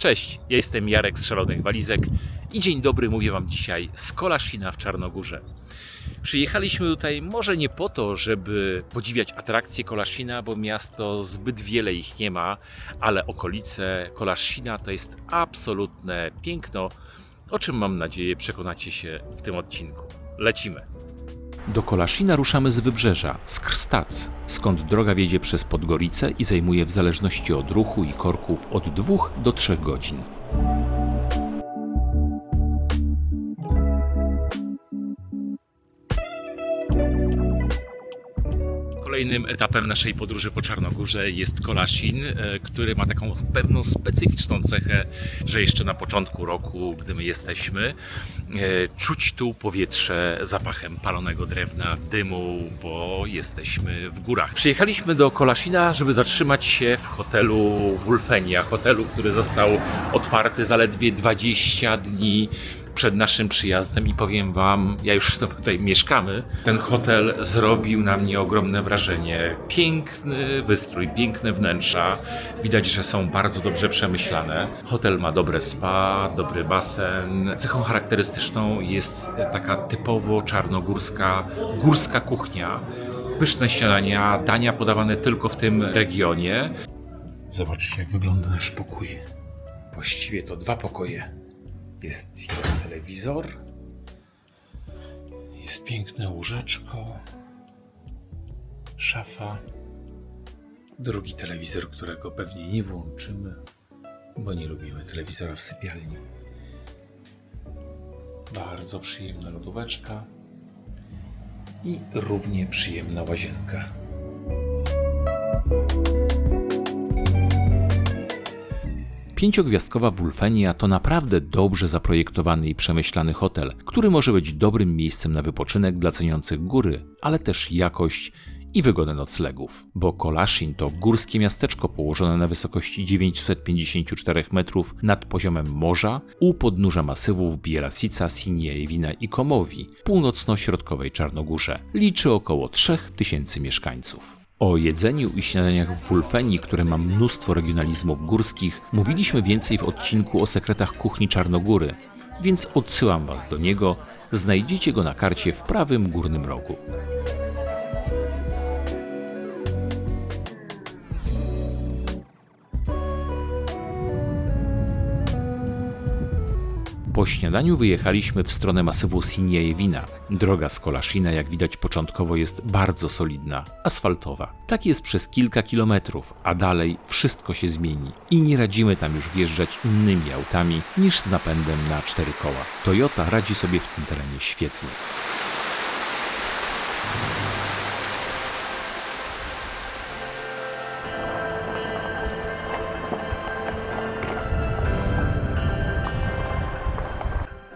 Cześć, ja jestem Jarek z Szalonych Walizek i dzień dobry mówię Wam dzisiaj z Kolaszina w Czarnogórze. Przyjechaliśmy tutaj może nie po to, żeby podziwiać atrakcje Kolaszina, bo miasto zbyt wiele ich nie ma, ale okolice Kolaszina to jest absolutne piękno, o czym mam nadzieję przekonacie się w tym odcinku. Lecimy! Do Kolaszina ruszamy z wybrzeża, z Krstac, skąd droga wiedzie przez Podgorice i zajmuje w zależności od ruchu i korków od 2 do 3 godzin. Kolejnym etapem naszej podróży po Czarnogórze jest Kolaszin, e, który ma taką pewną specyficzną cechę, że jeszcze na początku roku, gdy my jesteśmy, e, czuć tu powietrze zapachem palonego drewna, dymu, bo jesteśmy w górach. Przyjechaliśmy do Kolaszina, żeby zatrzymać się w hotelu Wulfenia, hotelu, który został otwarty zaledwie 20 dni przed naszym przyjazdem i powiem Wam, ja już tutaj mieszkamy, ten hotel zrobił na mnie ogromne wrażenie. Piękny wystrój, piękne wnętrza, widać, że są bardzo dobrze przemyślane. Hotel ma dobre spa, dobry basen. Cechą charakterystyczną jest taka typowo czarnogórska, górska kuchnia. Pyszne śniadania, dania podawane tylko w tym regionie. Zobaczcie, jak wygląda nasz pokój. Właściwie to dwa pokoje. Jest jeden telewizor. Jest piękne łóżeczko. Szafa. Drugi telewizor, którego pewnie nie włączymy, bo nie lubimy telewizora w sypialni. Bardzo przyjemna lodóweczka i równie przyjemna łazienka. Pięciogwiazdkowa Wulfenia to naprawdę dobrze zaprojektowany i przemyślany hotel, który może być dobrym miejscem na wypoczynek dla ceniących góry, ale też jakość i wygodę noclegów, bo Kolashin to górskie miasteczko położone na wysokości 954 metrów nad poziomem morza u podnóża masywów Bierasica, Siniejewina i Komowi północno-środkowej Czarnogórze. Liczy około 3000 mieszkańców. O jedzeniu i śniadaniach w Wulfenii, które ma mnóstwo regionalizmów górskich, mówiliśmy więcej w odcinku o sekretach kuchni Czarnogóry, więc odsyłam Was do niego. Znajdziecie go na karcie w prawym górnym rogu. Po śniadaniu wyjechaliśmy w stronę masywu Sinjejewina. Droga z Kolaszina, jak widać początkowo, jest bardzo solidna, asfaltowa. Tak jest przez kilka kilometrów, a dalej wszystko się zmieni i nie radzimy tam już wjeżdżać innymi autami niż z napędem na cztery koła. Toyota radzi sobie w tym terenie świetnie.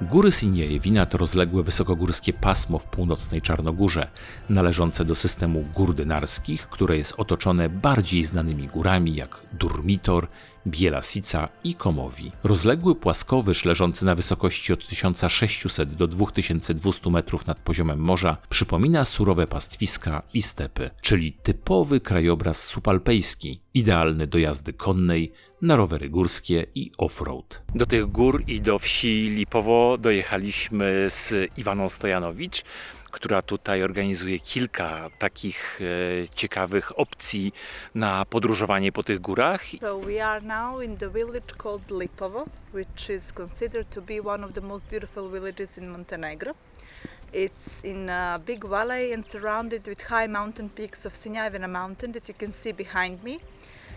Góry Sinjejewina to rozległe wysokogórskie pasmo w północnej Czarnogórze, należące do systemu gór dynarskich, które jest otoczone bardziej znanymi górami jak Durmitor, Bielasica i Komowi. Rozległy płaskowyż leżący na wysokości od 1600 do 2200 metrów nad poziomem morza przypomina surowe pastwiska i stepy, czyli typowy krajobraz supalpejski, idealny do jazdy konnej, na rowery górskie i off-road. Do tych gór i do wsi Lipowo dojechaliśmy z Iwaną Stojanowicz, która tutaj organizuje kilka takich e, ciekawych opcji na podróżowanie po tych górach. So we are now in the village called Lipovo, which is considered to be one of the most beautiful villages in Montenegro. It's in a big valley and surrounded with high mountain peaks of Sinjavina mountain that you can see behind me,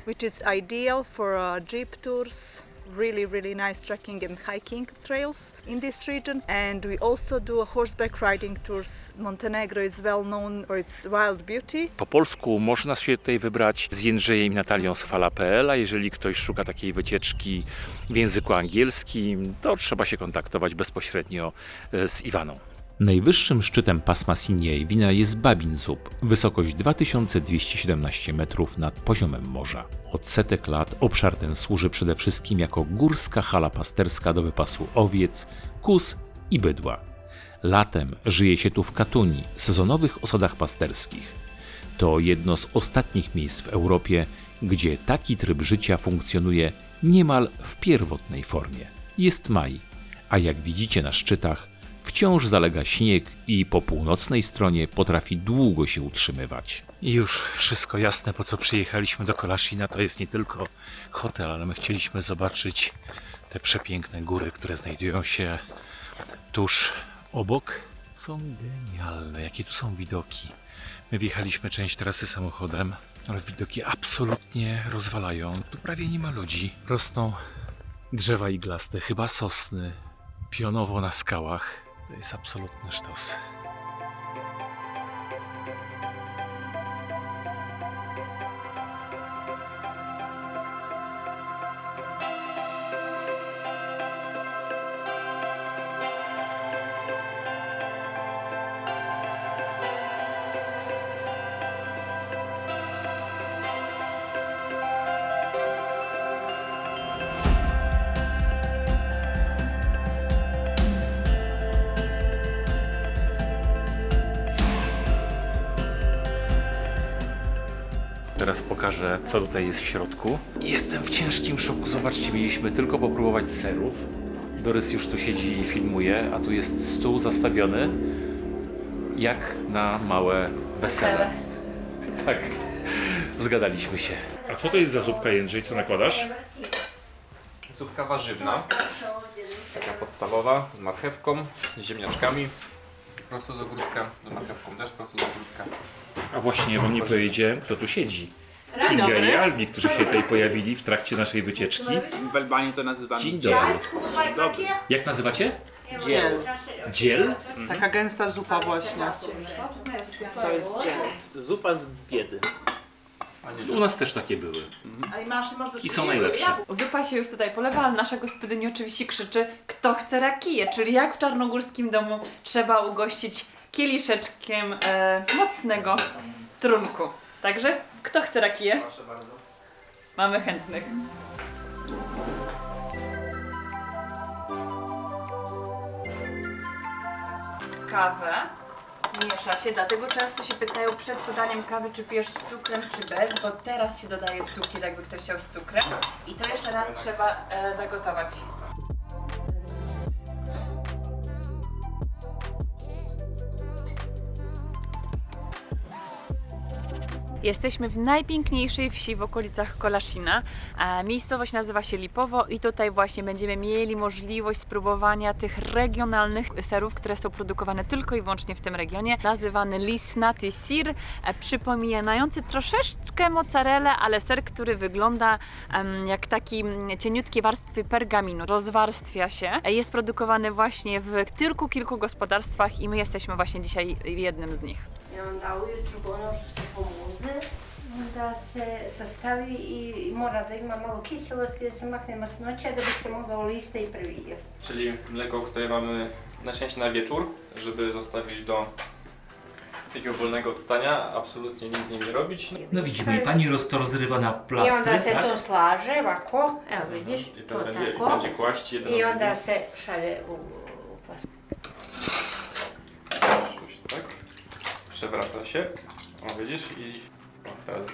which is ideal for uh, jeep tours, really really nice trekking and hiking trails in this region. And we also do horseback riding tours. Montenegro is well known for its wild beauty. Po polsku można się tutaj wybrać z Jędrzejem i Natalią z fala.pl, a. Jeżeli ktoś szuka takiej wycieczki w języku angielskim, to trzeba się kontaktować bezpośrednio e, z Iwaną. Najwyższym szczytem pasma Sinjejwina jest Babin Zub, wysokość 2217 metrów nad poziomem morza. Od setek lat obszar ten służy przede wszystkim jako górska hala pasterska do wypasu owiec, kus i bydła. Latem żyje się tu w Katuni, sezonowych osadach pasterskich. To jedno z ostatnich miejsc w Europie, gdzie taki tryb życia funkcjonuje niemal w pierwotnej formie. Jest maj, a jak widzicie na szczytach, wciąż zalega śnieg i po północnej stronie potrafi długo się utrzymywać. I już wszystko jasne, po co przyjechaliśmy do Kolaszina. To jest nie tylko hotel, ale my chcieliśmy zobaczyć te przepiękne góry, które znajdują się tuż obok. Są genialne, jakie tu są widoki. My wjechaliśmy część trasy samochodem, ale widoki absolutnie rozwalają. Tu prawie nie ma ludzi. Rosną drzewa iglaste, chyba sosny, pionowo na skałach. To jest absolutny sztos. Teraz pokażę, co tutaj jest w środku. Jestem w ciężkim szoku. Zobaczcie, mieliśmy tylko popróbować serów. Dorys już tu siedzi i filmuje, a tu jest stół zastawiony jak na małe wesele. Tak, zgadaliśmy się. A co to jest za zupka Jędrzej? Co nakładasz? Zupka warzywna, taka podstawowa, z marchewką, z ziemniaczkami. Prosto do grudka, z marchewką też prosto do grudka. A właśnie wam nie powiedziałem, kto tu siedzi. Kinga i Albi, którzy się tutaj pojawili w trakcie naszej wycieczki. W Albanii to nazywamy Dzień dobry. Jak nazywacie? Dziel. Dziel? Taka gęsta zupa właśnie. To jest dziel. zupa z biedy. U nas też takie były. I są najlepsze. Zupa się już tutaj polewa, ale nasza gospodyni oczywiście krzyczy, kto chce rakiję, czyli jak w czarnogórskim domu trzeba ugościć kieliszeczkiem e, mocnego trunku. Także kto chce rakiję? Proszę bardzo. Mamy chętnych. Kawę miesza się, dlatego często się pytają przed podaniem kawy, czy pijesz z cukrem, czy bez, bo teraz się dodaje cukier, jakby ktoś chciał z cukrem. I to jeszcze raz trzeba e, zagotować. Jesteśmy w najpiękniejszej wsi w okolicach Kolaszina. E, Miejscowość nazywa się Lipowo i tutaj właśnie będziemy mieli możliwość spróbowania tych regionalnych serów, które są produkowane tylko i wyłącznie w tym regionie. Nazywany Lisnaty Sir, e, przypominający troszeczkę mozzarellę, ale ser, który wygląda jak taki mm, cieniutkie warstwy pergaminu. Rozwarstwia się. E, Jest produkowany właśnie w tylko kilku gospodarstwach i my jesteśmy właśnie dzisiaj jednym z nich. I onda ujutru ono što pomuze, onda se sastavi i mora da ima malo kiselosti da se makne masnoća da bi se mogao lista i previjati. Czyli mleko, które mamy na szczęście na wieczór, żeby zostawić do takiego wolnego odstania, absolutnie nic z nim nie robić. No widzimy, pani roz, to rozrywa na I plastry, onda se tak? to slaže ovako, evo vidiš, I to to będzie, tako. będzie kłaść jeden I na onda drugi. se šalje u, u plas. Coś tak. Przewraca się. O widzisz i o, teraz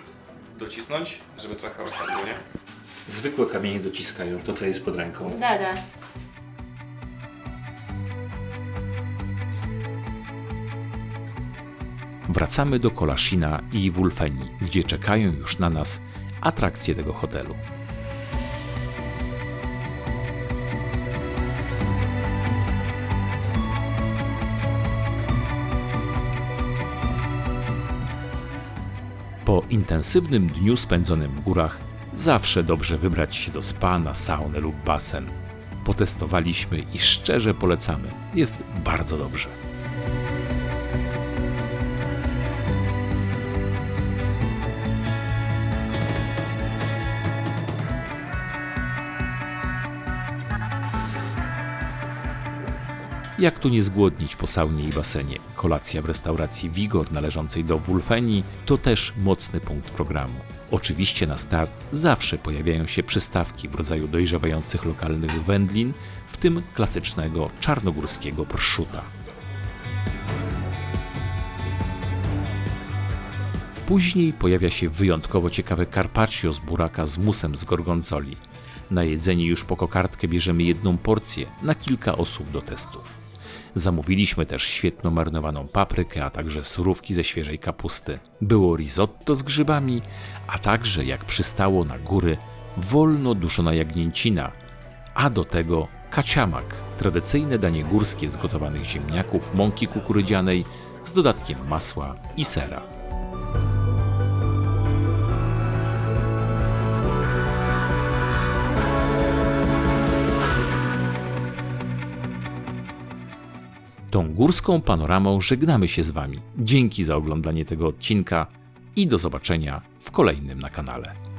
docisnąć, żeby trochę osiadło, nie? Zwykłe kamienie dociskają to, co jest pod ręką. Da, da. Wracamy do Kolaszina i Wulfeni, gdzie czekają już na nas atrakcje tego hotelu. Po intensywnym dniu spędzonym w górach, zawsze dobrze wybrać się do spa, na saunę lub basen. Potestowaliśmy i szczerze polecamy. Jest bardzo dobrze. Jak tu nie zgłodnić po saunie i basenie? Kolacja w restauracji Wigor należącej do Wulfeni to też mocny punkt programu. Oczywiście na start zawsze pojawiają się przystawki w rodzaju dojrzewających lokalnych wędlin, w tym klasycznego czarnogórskiego prszuta. Później pojawia się wyjątkowo ciekawe carpaccio z buraka z musem z gorgonzoli. Na jedzenie już po kokardkę bierzemy jedną porcję na kilka osób do testów. Zamówiliśmy też świetną marynowaną paprykę, a także surówki ze świeżej kapusty. Było risotto z grzybami, a także, jak przystało na góry, wolno duszona jagnięcina, a do tego kaciamak, tradycyjne danie górskie z gotowanych ziemniaków, mąki kukurydzianej z dodatkiem masła i sera. Tą górską panoramą żegnamy się z Wami. Dzięki za oglądanie tego odcinka i do zobaczenia w kolejnym na kanale.